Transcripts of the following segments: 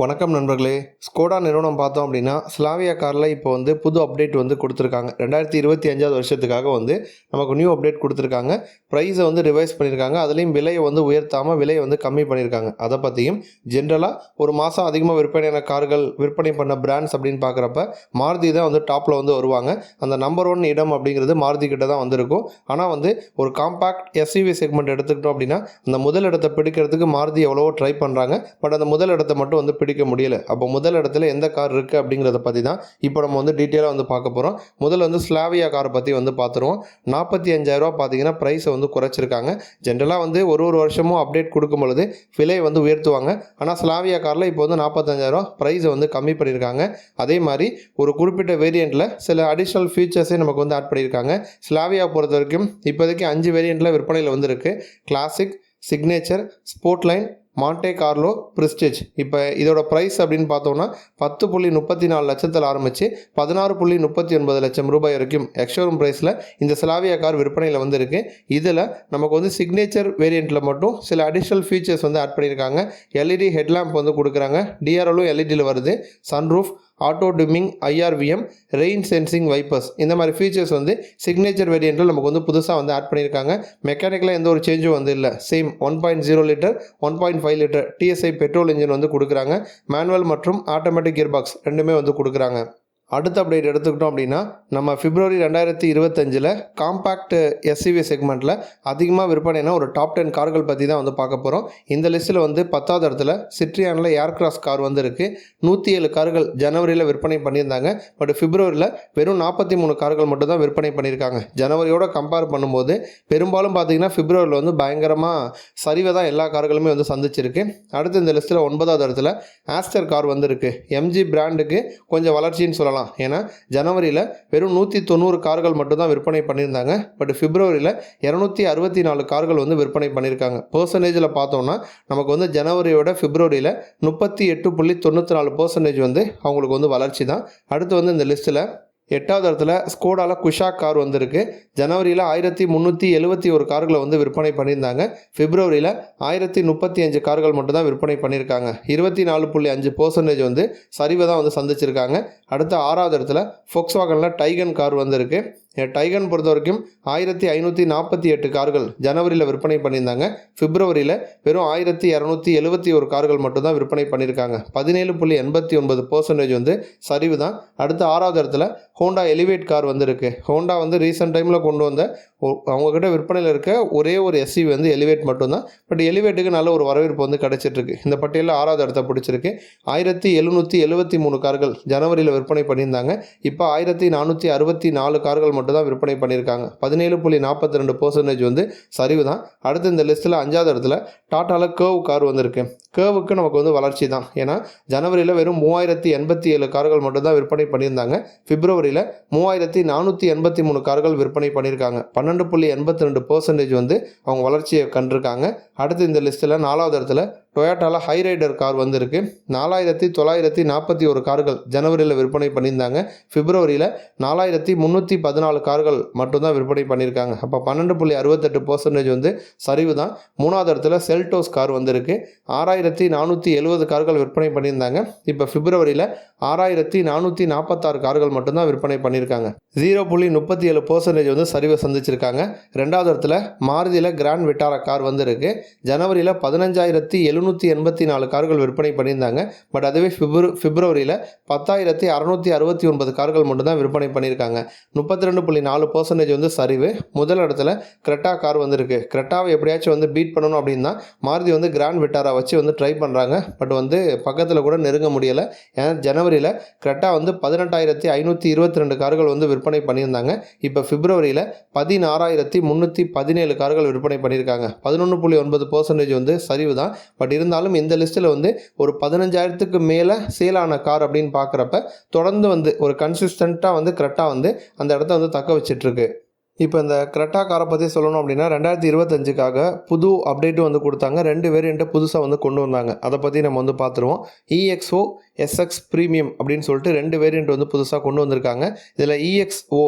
வணக்கம் நண்பர்களே. ஸ்கோடா நிறுவனம் பார்த்தோம் அப்படின்னா ஸ்லாவியா காரில் இப்போ வந்து புது அப்டேட் வந்து கொடுத்துருக்காங்க. ரெண்டாயிரத்தி இருபத்தி அஞ்சாவது வருஷத்துக்காக வந்து நமக்கு நியூ அப்டேட் கொடுத்துருக்காங்க. ப்ரைஸை வந்து ரிவைஸ் பண்ணியிருக்காங்க அதுலேயும் விலையை வந்து உயர்த்தாமல் விலையை வந்து கம்மி பண்ணியிருக்காங்க அதை பற்றியும் ஜென்ரலாக ஒரு மாதம் அதிகமாக விற்பனையான கார்கள் விற்பனை பண்ண பிராண்ட்ஸ் அப்படின்னு பார்க்குறப்ப மாருதி தான் வந்து டாப்பில் வந்து வருவாங்க. அந்த நம்பர் ஒன் இடம் அப்படிங்கிறது மாருதி கிட்ட தான் வந்திருக்கும். ஆனால் வந்து ஒரு காம்பேக்ட் எஸ்யூவி செக்மெண்ட் எடுத்துக்கிட்டோம் அப்படின்னா அந்த முதல் இடத்தை பிடிக்கிறதுக்கு மாருதி எவ்வளவோ ட்ரை பண்ணுறாங்க பட் அந்த முதல் இடத்தை மட்டும் வந்து பிடிக்க முடியல. அப்போ முதல் இடத்துல எந்த கார் இருக்குது அப்படிங்கிறத பற்றி தான் இப்போ நம்ம வந்து டீட்டெயிலாக வந்து பார்க்க போகிறோம் முதல்ல வந்து ஸ்லாவியா காரை பற்றி வந்து பார்த்துருவோம். நாற்பத்தி அஞ்சாயிரரூபா பார்த்தீங்கன்னா ப்ரைஸை வந்து குறைச்சிருக்காங்க. ஜென்ரலாக வந்து ஒரு ஒரு வருஷமும் அப்டேட் கொடுக்கும் பொழுது விலையை வந்து உயர்த்துவாங்க. ஆனால் ஸ்லாவியா காரில் இப்போ வந்து நாற்பத்தஞ்சாயிரம் ப்ரைஸை வந்து கம்மி பண்ணியிருக்காங்க அதே மாதிரி ஒரு குறிப்பிட்ட வேரியண்ட்டில் சில அடிஷ்னல் ஃபீச்சர்ஸே நமக்கு வந்து ஆட் பண்ணியிருக்காங்க ஸ்லாவியா பொறுத்த வரைக்கும் இப்போதைக்கு அஞ்சு வேரியண்ட்டில் விற்பனையில் வந்துருக்கு. Classic signature sport line Monte Carlo prestige இப்போ இதோட ப்ரைஸ் அப்படின்னு பார்த்தோம்னா பத்து புள்ளி முப்பத்தி நாலு லட்சத்தில் ஆரம்பித்து பதினாறு புள்ளி முப்பத்தி ஒன்பது லட்சம் ரூபாய் வரைக்கும் எக்ஷோரூம் ப்ரைஸில் இந்த ஸ்லாவியா கார் விற்பனையில் வந்திருக்கு. இதில் நமக்கு வந்து சிக்னேச்சர் வேரியண்ட்டில் மட்டும் சில அடிஷ்னல் ஃபீச்சர்ஸ் வந்து ஆட் பண்ணியிருக்காங்க. எல்இடி ஹெட்லாம்ப் வந்து கொடுக்குறாங்க. டிஆர்எலும் எல்இடியில் வருது. Sunroof auto dimming IRVM rain sensing wipers இந்த மாதிரி ஃபீச்சர்ஸ் வந்து சிக்னேச்சர் வேரியண்ட்டில் நமக்கு வந்து புதுசாக வந்து ஆட் பண்ணியிருக்காங்க. மெக்கானிக்கலாக எந்த ஒரு சேஞ்சும் வந்து இல்லை. Same one point zero litre one point five litre TSI petrol engine வந்து கொடுக்குறாங்க. மேனுவல் மற்றும் ஆட்டோமேட்டிக் கியர் பாக்ஸ் ரெண்டுமே வந்து கொடுக்குறாங்க. அடுத்த அப்டேட் எடுத்துக்கிட்டோம் அப்படின்னா நம்ம பிப்ரவரி ரெண்டாயிரத்தி இருபத்தஞ்சில் காம்பேக்ட் எஸ்சிவி செக்மெண்ட்டில் அதிகமாக விற்பனைனா ஒரு டாப் டென் கார்கள் பற்றி தான் வந்து பார்க்க போகிறோம் இந்த லிஸ்ட்டில் வந்து பத்தாவது இடத்துல சிட்ரியானில் ஏர்கிராஸ் கார் வந்து இருக்குது நூற்றி ஏழு கார்கள் ஜனவரியில் விற்பனை பண்ணியிருந்தாங்க. பட் பிப்ரவரியில் வெறும் நாற்பத்தி மூணு கார்கள் மட்டும் தான் விற்பனை பண்ணியிருக்காங்க. ஜனவரியோட கம்பேர் பண்ணும்போது பெரும்பாலும் பார்த்தீங்கன்னா பிப்ரவரியில் வந்து பயங்கரமாக சரிவை தான் எல்லா கார்களுமே வந்து சந்திச்சிருக்கு. அடுத்து இந்த லிஸ்ட்டில் ஒன்பதாவது இடத்துல ஆஸ்டர் கார் வந்திருக்கு. எம்ஜி பிராண்டுக்கு கொஞ்சம் வளர்ச்சின்னு சொல்லலாம். ஏன்னா ஜனவரியில் வெறும் நூற்றி தொண்ணூறு கார்கள் மட்டும்தான் விற்பனை பண்ணியிருந்தாங்க. பட் பிப்ரவரியில் இரநூத்தி அறுபத்தி நாலு கார்கள் வந்து விற்பனை பண்ணியிருக்காங்க. பர்சன்டேஜில் பார்த்தோம்னா நமக்கு வந்து ஜனவரியோட பிப்ரவரியில் முப்பத்தி எட்டு புள்ளி தொண்ணூற்றி நாலு பர்சன்டேஜ் வந்து அவங்களுக்கு வந்து வளர்ச்சி தான். அடுத்து வந்து இந்த லிஸ்ட்டில் எட்டாவது இடத்துல ஸ்கோடால குஷாக் கார் வந்திருக்கு. ஜனவரியில் ஆயிரத்தி முந்நூற்றி எழுபத்தி ஒரு கார்களை வந்து விற்பனை பண்ணியிருந்தாங்க. பிப்ரவரியில் ஆயிரத்தி முப்பத்தி அஞ்சு கார்கள் மட்டும்தான் விற்பனை பண்ணியிருக்காங்க. இருபத்தி நாலு புள்ளி அஞ்சு பர்சன்டேஜ் வந்து சரிவை தான் வந்து சந்திச்சிருக்காங்க. அடுத்த ஆறாவது இடத்துல ஃபோக்ஸ் வாகனில் டைகன் கார் வந்திருக்கு. டைகன் பொறுத்த வரைக்கும் ஆயிரத்தி ஐநூற்றி நாற்பத்தி எட்டு கார்கள் ஜனவரியில் விற்பனை பண்ணியிருந்தாங்க. பிப்ரவரியில் வெறும் ஆயிரத்தி இரநூத்தி எழுபத்தி ஒரு கார்கள் மட்டும்தான் விற்பனை பண்ணியிருக்காங்க. பதினேழு புள்ளி எண்பத்தி ஒன்பது பர்சன்டேஜ் வந்து சரிவு தான் அடுத்து ஆறாவது இடத்துல ஹோண்டா எலிவேட் கார் வந்திருக்கு. ஹோண்டா வந்து ரீசெண்ட் டைமில் கொண்டு வந்த அவங்கக்கிட்ட விற்பனையில் இருக்க ஒரே ஒரு எஸ்சி வந்து எலிவேட் மட்டும்தான். பட் எலிவேட்டுக்கு நல்ல ஒரு வரவேற்பு வந்து கிடச்சிட்ருக்கு. இந்த பட்டியலில் ஆறாவது இடத்த பிடிச்சிருக்கு. ஆயிரத்தி எழுநூற்றி எழுபத்தி மூணு கார்கள் ஜனவரியில் விற்பனை பண்ணியிருந்தாங்க. இப்போ ஆயிரத்தி நானூற்றி அறுபத்தி நாலு கார்கள் மட்டும் தான் விற்பனை பண்ணியிருக்காங்க. பதினேழு புள்ளி நாற்பத்தி ரெண்டு பர்சன்டேஜ் வந்து சரிவு தான் அடுத்து இந்த லிஸ்ட்டில் அஞ்சாவது இடத்துல டாட்டாவில் கேர்வ் கார் வந்திருக்கு. கேர்வுக்கு நமக்கு வந்து வளர்ச்சி தான் ஏன்னா ஜனவரியில் வெறும் மூவாயிரத்தி எண்பத்தி ஏழு கார்கள் மட்டும் தான் விற்பனை பண்ணியிருந்தாங்க. பிப்ரவரியில் மூவாயிரத்தி நானூற்றி எண்பத்தி மூணு கார்கள் விற்பனை பண்ணியிருக்காங்க. பன்னெண்டு புள்ளி எண்பத்தி ரெண்டு பர்சன்டேஜ் வந்து அவங்க வளர்ச்சியை கண்டிருக்காங்க. அடுத்து இந்த லிஸ்ட்டில் நாலாவது இடத்துல டொயோட்டாவில் ஹைரைடர் கார் வந்திருக்கு. நாலாயிரத்தி தொள்ளாயிரத்தி நாற்பத்தி ஒரு கார்கள் ஜனவரியில் விற்பனை பண்ணியிருந்தாங்க. பிப்ரவரியில் நாலாயிரத்தி முந்நூற்றி பதினாலு கார்கள் மட்டும்தான் விற்பனை பண்ணியிருக்காங்க. அப்போ பன்னெண்டு புள்ளி அறுபத்தெட்டு பர்சன்டேஜ் வந்து சரிவு தான் மூணாவது இடத்துல செல்டோஸ் கார் வந்திருக்கு. ஆறாயிரத்தி நானூற்றி எழுபது கார்கள் விற்பனை பண்ணியிருந்தாங்க. இப்போ பிப்ரவரியில் ஆறாயிரத்தி நானூற்றி நாற்பத்தாறு கார்கள் மட்டும்தான் விற்பனை பண்ணியிருக்காங்க. ஜீரோ புள்ளி முப்பத்தி ஏழு பர்சன்டேஜ் வந்து சரிவை சந்திச்சிருக்காங்க. ரெண்டாவது இடத்துல மாருதியில் கிராண்ட் விட்டாரா கார் வந்திருக்கு. ஜனவரியில் பதினஞ்சாயிரத்தி எழுநூற்றி எண்பத்தி நாலு கார்கள் விற்பனை பண்ணியிருந்தாங்க. பட் அதுவே பிப்ர பிப்ரவரியில் பத்தாயிரத்தி அறநூற்றி அறுபத்தி ஒன்பது கார்கள் மட்டும்தான் விற்பனை பண்ணியிருக்காங்க. முப்பத்தி ரெண்டு புள்ளி நாலு பர்சன்டேஜ் வந்து சரிவு. முதல் இடத்துல கிரெட்டா கார் வந்திருக்கு. கிரெட்டாவை எப்படியாச்சும் வந்து பீட் பண்ணணும் அப்படின்னா மாருதி வந்து கிராண்ட் விட்டாரா வச்சு வந்து ட்ரை பண்ணுறாங்க பட் வந்து பக்கத்தில் கூட நெருங்க முடியலை. ஏன்னா ஜனவரியில் கிரெட்டா வந்து பதினெட்டாயிரத்தி ஐநூற்றி இருபத்தி ரெண்டு கார்கள் வந்து விற்பனை பண்ணியிருந்தாங்க. இப்போ பிப்ரவரியில் பதினாறாயிரத்தி முந்நூற்றி பதினேழு கார்கள் விற்பனை பண்ணியிருக்காங்க. பதினொன்று புள்ளி ஒன்பது பர்சன்டேஜ் வந்து சரிவு தான் பட் பட் இருந்தாலும் இந்த லிஸ்ட்டில் வந்து ஒரு பதினஞ்சாயிரத்துக்கு மேலே சேலான கார் அப்படின்னு பார்க்குறப்ப தொடர்ந்து வந்து ஒரு கன்சிஸ்டண்ட்டாக வந்து கரெக்டாக வந்து அந்த இடத்த வந்து தக்க வச்சிட்ருக்கு. இப்போ இந்த கிரெட்டா காரை பற்றி சொல்லணும் அப்படின்னா ரெண்டாயிரத்தி இருபத்தஞ்சுக்காக புது அப்டேட்டும் வந்து கொடுத்தாங்க. ரெண்டு வேரியண்ட்டை புதுசாக வந்து கொண்டு வந்தாங்க. அதை பற்றி நம்ம வந்து பார்த்துருவோம் இஎக்ஸ்ஓ எஸ்எக்ஸ் ப்ரீமியம் அப்படின்னு சொல்லிட்டு ரெண்டு வேரியண்ட் வந்து புதுசாக கொண்டு வந்திருக்காங்க. இதில் இஎக்ஸ்ஓ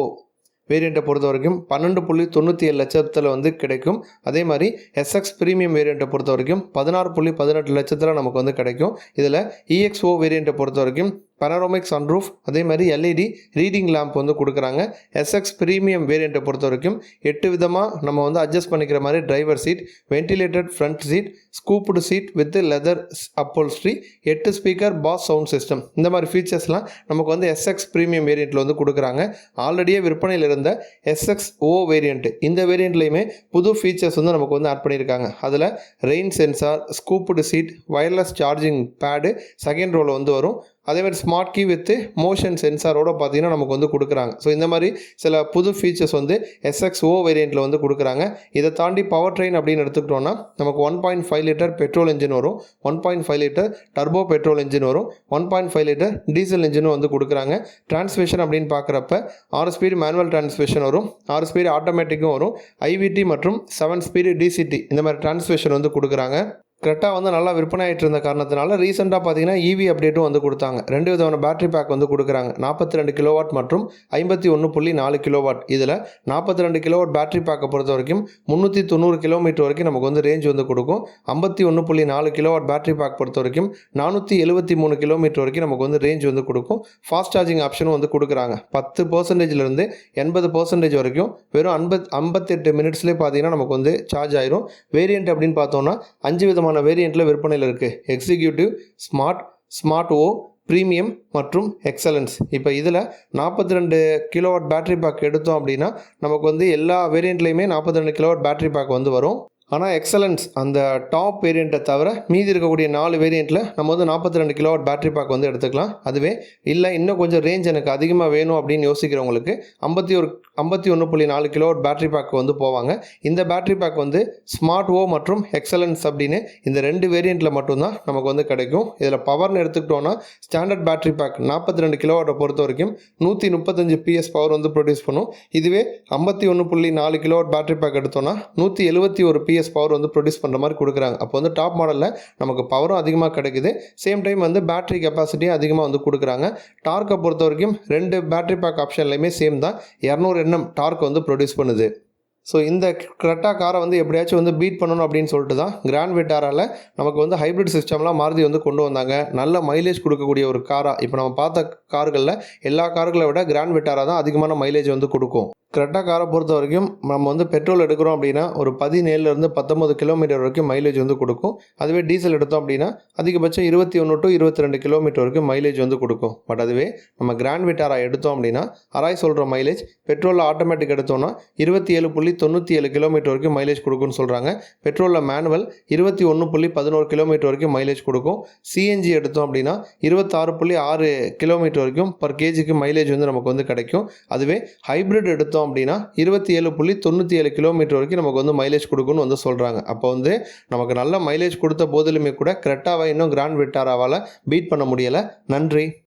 வேரியண்ட்டை பொறுத்த வரைக்கும் பன்னெண்டு புள்ளி தொண்ணூற்றி ஏழு லட்சத்தில் வந்து கிடைக்கும். அதே மாதிரி எஸ்எக்ஸ் ப்ரீமியம் வேரியண்ட்டை பொறுத்த வரைக்கும் பதினாறு புள்ளி பதினெட்டு லட்சத்தில் நமக்கு வந்து கிடைக்கும். இதில் இஎக்ஸ்ஓ வேரியண்ட்டை பொறுத்த வரைக்கும் பனரோமிக் சன்ரூஃப் அதே மாதிரி எல்இடி ரீடிங் லேம்ப் வந்து கொடுக்குறாங்க. எஸ்எக்ஸ் ப்ரீமியம் வேரியண்ட்டை பொறுத்த வரைக்கும் எட்டு விதமாக நம்ம வந்து அட்ஜஸ்ட் பண்ணிக்கிற மாதிரி driver seat ventilated front seat scooped seat with leather upholstery எட்டு ஸ்பீக்கர் பாஸ் சவுண்ட் சிஸ்டம் இந்த மாதிரி ஃபீச்சர்ஸ்லாம் நமக்கு வந்து எஸ்எக்ஸ் ப்ரீமியம் வேரியண்ட்டில் வந்து கொடுக்குறாங்க. ஆல்ரெடியே விற்பனையில் இருந்த எஸ்எக்ஸ் ஓ வேரியண்ட்டு இந்த வேரியண்ட்லேயுமே புது ஃபீச்சர்ஸ் வந்து நமக்கு வந்து ஆட் பண்ணியிருக்காங்க. அதில் rain sensor scooped seat wireless charging pad second ரோவில் வந்து வரும். அதே மாதிரி ஸ்மார்ட் கீ வித்து மோஷன் சென்சாரோட பார்த்தீங்கன்னா நமக்கு வந்து கொடுக்குறாங்க. ஸோ இந்த மாதிரி சில புது ஃபீச்சர்ஸ் வந்து எஸ்எக்ஸ் ஓ வேரியண்ட்டில் வந்து கொடுக்குறாங்க. இதை தாண்டி பவர் ட்ரெயின் அப்படின்னு எடுத்துக்கிட்டோம்னா நமக்கு one point five litre petrol engine வரும். One point five litre turbo petrol engine வரும். One point five litre diesel இன்ஜினும் வந்து கொடுக்குறாங்க. டிரான்ஸ்மிஷன் அப்படின்னு பார்க்குறப்ப ஆறு ஸ்பீடு மேனுவல் டிரான்ஸ்மிஷன் வரும். ஆறு ஸ்பீடு ஆட்டோமேட்டிக்கும் வரும். ஐவிடி மற்றும் செவன் ஸ்பீடு டிசிடி இந்த மாதிரி டிரான்ஸ்மிஷன் வந்து கொடுக்குறாங்க. கரெக்டாக வந்து நல்லா விற்பனை ஆகிட்டு இருந்த காரணத்தினால ரீசெண்டாக பார்த்தீங்கன்னா இவி அப்டேட்டும் வந்து கொடுத்தாங்க. ரெண்டு விதமான பேட்டரி பேக் வந்து கொடுக்குறாங்க. நாற்பத்தி ரெண்டு கிலோவாட் மற்றும் ஐம்பத்தி ஒன்று புள்ளி நாலு கிலோவாட் இதில் நாற்பத்தி ரெண்டு கிலோவாட் பேட்டரி பேக்கை பொறுத்த வரைக்கும் முந்நூற்றி தொண்ணூறு கிலோமீட்டர் வரைக்கும் நமக்கு வந்து ரேஞ்ச் வந்து கொடுக்கும். ஐம்பத்தி ஒன்று புள்ளி நாலு கிலோவாட் பேட்டரி பேக் பொறுத்த வரைக்கும் நானூற்றி எழுபத்தி மூணு கிலோமீட்டர் வரைக்கும் நமக்கு வந்து ரேஞ்ச் வந்து கொடுக்கும். ஃபாஸ்ட் சார்ஜிங் ஆப்ஷனும் வந்து கொடுக்குறாங்க. பத்து பர்சன்டேஜ்லேருந்து எண்பது பர்சன்டேஜ் வரைக்கும் வெறும் ஐம்பத் ஐம்பத்தெட்டு மினிட்ஸ்லேயே பார்த்தீங்கன்னா நமக்கு வந்து சார்ஜ் ஆயிரும். வேரியண்ட் அப்படின்னு பார்த்தோம்னா அஞ்சு விதமான வேரியண்ட்டில் விற்பனையில் இருக்குது executive smart smart O premium மற்றும் எக்ஸலன்ஸ் இப்போ இதில் நாற்பத்தி ரெண்டு கிலோவாட் பேட்டரி பேக் எடுத்தோம் அப்படின்னா நமக்கு வந்து எல்லா வேரியண்ட்லேயுமே நாற்பத்தி ரெண்டு கிலோவாட் பேட்டரி பேக் வந்து வரும். ஆனால் எக்ஸலன்ஸ் அந்த டாப் வேரியண்ட்டை தவிர மீதி இருக்கக்கூடிய நாலு வேரியண்ட்டில் நம்ம வந்து நாற்பத்தி ரெண்டு கிலோவாட் பேட்டரி பேக் வந்து எடுத்துக்கலாம். அதுவே இல்லை இன்னும் கொஞ்சம் ரேஞ்ச் எனக்கு அதிகமாக வேணும் அப்படின்னு யோசிக்கிறவங்களுக்கு ஐம்பத்தி ஒரு ஐம்பத்தி ஒன்று புள்ளி நாலு கிலோவாட் பேட்டரி பேக் வந்து போவாங்க. இந்த பேட்டரி பேக் வந்து ஸ்மார்ட் ஓ மற்றும் எக்ஸலன்ஸ் அப்படின்னு இந்த ரெண்டு வேரியண்ட்டில் மட்டும்தான் நமக்கு வந்து கிடைக்கும். இதில் பவர்னு எடுத்துக்கிட்டோன்னா ஸ்டாண்டர்ட் பேட்டரி பேக் நாற்பத்தி ரெண்டு கிலோவாட்டை பொறுத்த வரைக்கும் நூற்றி முப்பத்தஞ்சு பிஎஸ் பவர் வந்து ப்ரொடியூஸ் பண்ணும். இதுவே ஐம்பத்தி ஒன்று புள்ளி நாலு கிலோவாட் பேட்டரி பேக் எடுத்தோன்னா நூற்றி எழுபத்தி ஒரு பிஎஸ் பவர் வந்து ப்ரொடியூஸ் பண்ணுற மாதிரி கொடுக்குறாங்க. அப்போ வந்து டாப் மாடலில் நமக்கு பவரும் அதிகமாக கிடைக்குது. சேம் டைம் வந்து பேட்டரி கெப்பாசிட்டியும் அதிகமாக வந்து கொடுக்குறாங்க. டார்க்கை பொறுத்த வரைக்கும் ரெண்டு பேட்டரி பேக் ஆப்ஷன்லையுமே சேம் தான். இரநூறு எண்ணம் டார்க் வந்து ப்ரொடியூஸ் பண்ணுது. ஸோ இந்த கரெக்டாக காரை வந்து எப்படியாச்சும் வந்து பீட் பண்ணணும் அப்படின்னு சொல்லிட்டு தான் கிராண்ட் விட்டாரால் நமக்கு வந்து ஹைப்ரிட் சிஸ்டம்லாம் மாருதி வந்து கொண்டு வந்தாங்க. நல்ல மைலேஜ் கொடுக்கக்கூடிய ஒரு காராக இப்போ நம்ம பார்த்த கார்களில் எல்லா கார்களை விட கிராண்ட் விட்டாரா தான் அதிகமான மைலேஜ் வந்து கொடுக்கும். கரெக்டாக காரை பொறுத்த வரைக்கும் நம்ம வந்து பெட்ரோல் எடுக்கிறோம் அப்படின்னா ஒரு பதினேழுலேருந்து பத்தொம்பது கிலோமீட்டர் வரைக்கும் மைலேஜ் வந்து கொடுக்கும். அதுவே டீசல் எடுத்தோம் அப்படின்னா அதிகபட்சம் இருபத்தி ஒன்று டு இருபத்தி ரெண்டு கிலோமீட்டர் வரைக்கும் மைலேஜ் வந்து கொடுக்கும். பட் அதுவே நம்ம கிராண்ட் விட்டாரா எடுத்தோம் அப்படின்னா அராய் சொல்கிற மைலேஜ் பெட்ரோலில் ஆட்டோமேட்டிக் எடுத்தோம்னா இருபத்தி ஏழு புள்ளி தொண்ணூற்றி ஏழு கிலோமீட்டர் வரைக்கும் மைலேஜ் கொடுக்கும்னு சொல்கிறாங்க பெட்ரோலில் மேனுவல் இருபத்தி ஒன்று புள்ளி பதினோரு கிலோமீட்டர் வரைக்கும் மைலேஜ் கொடுக்கும். சிஎன்ஜி எடுத்தோம் அப்படின்னா இருபத்தாறு புள்ளி ஆறு கிலோமீட்டர் வரைக்கும் பர் கேஜிக்கு மைலேஜ் வந்து நமக்கு வந்து கிடைக்கும். அதுவே ஹைப்ரிட் எடுத்தோம் அப்படின்னா இருபத்தி ஏழு புள்ளி தொண்ணூற்றி ஏழு கிலோமீட்டர் வரைக்கும் நமக்கு வந்து மைலேஜ் கொடுக்குன்னு வந்து சொல்கிறாங்க அப்போ வந்து நமக்கு நல்ல மைலேஜ் கொடுத்த போதிலுமே கூட கரெக்டாக இன்னும் கிராண்ட் விட்டாராவால் பீட் பண்ண முடியலை. நன்றி.